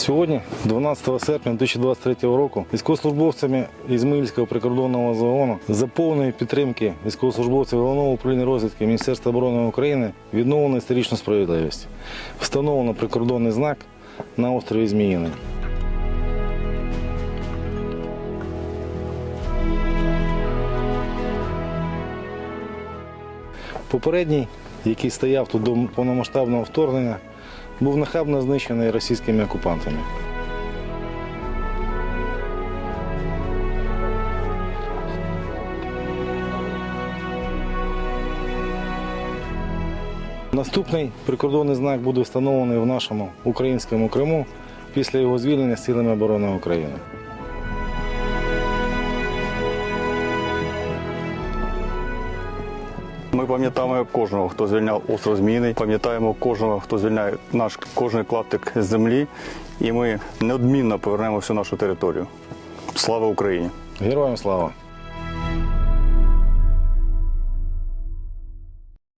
Сьогодні, 12 серпня 2023 року, військовослужбовцями Ізмаїльського прикордонного загону за повної підтримки військовослужбовців головного управління розвідки Міністерства оборони України відновлено історичну справедливість. Встановлено прикордонний знак на острові Зміїний. Попередній, який стояв тут до повномасштабного вторгнення, був нахабно знищений російськими окупантами. Наступний прикордонний знак буде встановлений в нашому українському Криму після його звільнення силами оборони України. Ми пам'ятаємо кожного, хто звільняв остров зміни. пам'ятаємо кожного, хто звільняє наш кожний клаптик землі, і ми неодмінно повернемо всю нашу територію. Слава Україні! Героям слава!